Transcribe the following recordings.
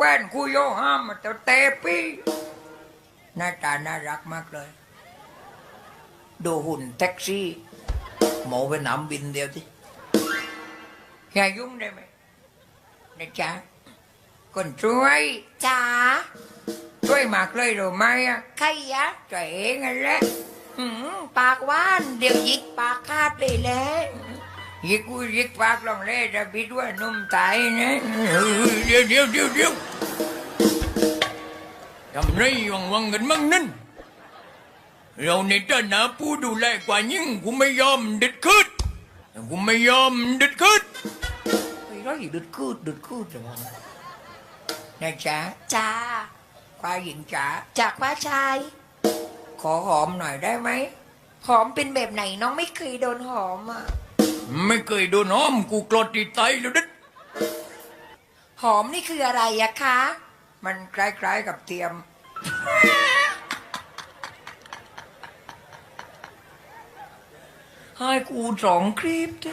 แคว้นคุโยห้ามมาแต่เตปี้หน้าตาน่ารักมากเลย ดูหุ่นแท็กซี่ หมอไปหนำบินเดียวที่อย่ายุ่งได้ไหมนะจ๊ะคนช่วยจ๋าช่วยมากเลยหรือไม่อะใครยะตัวเองนั่นแหละหืมปากหว่านเดี๋ยวหยิกปากคาดเลยแหละยิกกูยิกปากลองเล่จะบิดว่านุ่มตายนะเดี๋ยวเดี๋ยวเดี๋ยวเดี๋ยว ทำไรวังวังกันมั่งนั่นเราในฐานะผู้ดูแลกว่ายิ่งกูไม่ยอมเด็ดขึ้นกูไม่ยอมเด็ดขึ้นไอ้ไรเด็ดขึ้นเด็ดขึ้นจังวะนะจ๊ะจ๋าควายหญิงจ๋าจากว่าชาย ขอหอมหน่อยได้ไหม หอมเป็นแบบไหนน้องไม่เคยโดนหอมอะ ไม่เคยโดนหอมกูกรดติดไตแล้วดิหอมนี่คืออะไรอะคะ มันคล้ายๆกับเทียม ให้กูสองคลิปดิ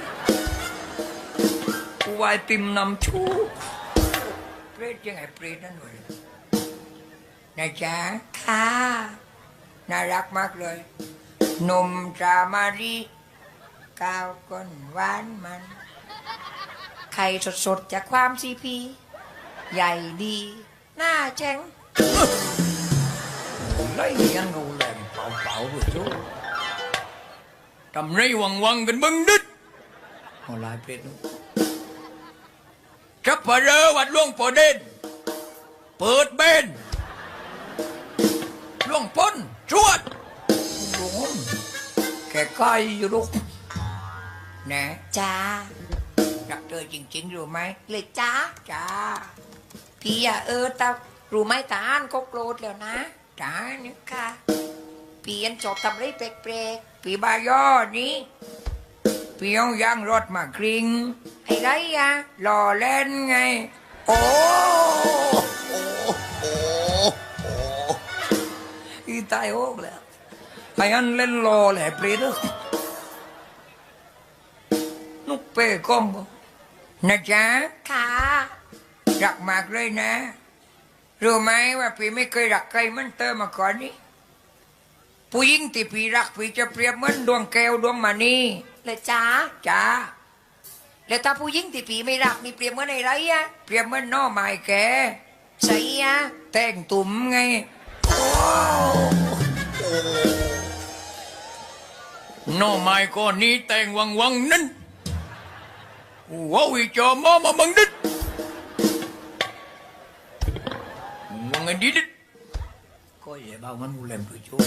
กูวายปิมนำชูเปรตยังไงเปรตนั่นเลยนะจ๊ะค่ะน่ารักมากเลย นมจามารีก้าวก้นหวานมัน ไข่สดๆจากความซีพี ใหญ่ดี หน้าแจ้งไล่ยังงูแหลมเป่าเป่าไปชูทำไรวังวังๆกันบึงดึดเอาลายเป็ดนู่นจับพะเรอวัดหล่วงปอเด่นเปิดเบนหล่วงพ้นชวดหลวงแค่ใกล้อยู่ลูกนะจ้ารักเธอจริงๆรู้ไหมเลยจ้าจ้า พี่อะเออตารู้ไหมตาอันก็โกรธแล้วนะจ้าเนี่ยค่ะพี่ยันจบทำไรแปลกปีบายอนี้พี่ยองยางรถมากริงๆไอ้ไรอะหล่อเล่นไง โอ้โอ้โอ้โอ้อีตายโอกแล้วไอ้อันเล่นรอแหละเปรตเอ้ยนุกเป้ก้องบ่นะจ๊ะค่ะ รักมากเลยนะ รู้ไหมว่าพี่ไม่เคยรักใครเหมันเตอมาก่อนนี้ผู้หญิงที่พี่รักพี่จะเปรียบเหมือนดวงแก้วดวงมณีเลยจ้าจ้าแล้วถ้าผู้หญิงที่พี่ไม่รักมีเปรียบเหมื่อนไอ้ไรอะเปรียบเหมือนหน้อไม้แกใส่อะแต่งตุ่มไงหน้อไม้ก้อนนี้แต่งวังวังนั้นว้าวอีจอมอมาบังดิด ไงดิดก็อย่าบ้ามันมูเลมตัวชู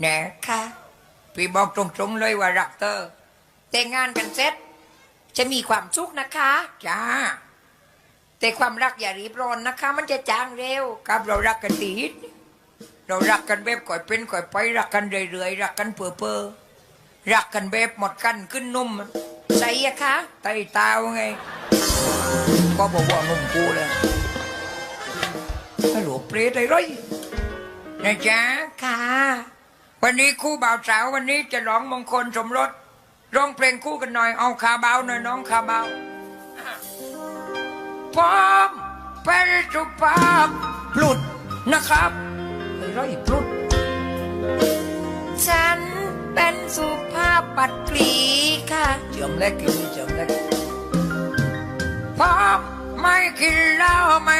แน่ค่ะพี่บอกตรงๆเลยว่ารักเธอแต่งงานกันเสร็จ จะมีความสุขนะคะจ้าแต่ความรักอย่ารีบร้อนนะคะ มันจะจางเร็วกับเรารักกันดีดเรารักกันแบบก่อยเป็นก่อยไปรักกันเรื่อยๆรักกันเปื่อเปื่อๆรักกันแบบหมดกันขึ้นนุ่มใส่อะคะไตตาวไง ก็บอกว่านุ่มกูเลย ไม่หลวเปรตอะไรนะจ๊ะค่ะ วันนี้คู่บ่าวสาววันนี้จะร้องมงคลสมรสร้องเพลงคู่กันหน่อยเอาคาเบาหน่อยน้องคาเบาพร้อมเป็นสุภาพพลุดนะครับไอ้ไรพลุดฉันเป็นสุภาพปัดกรีค่ะเจิมเล็กกินเจิมเล็กพร้อมไม่กินเหล้าไม่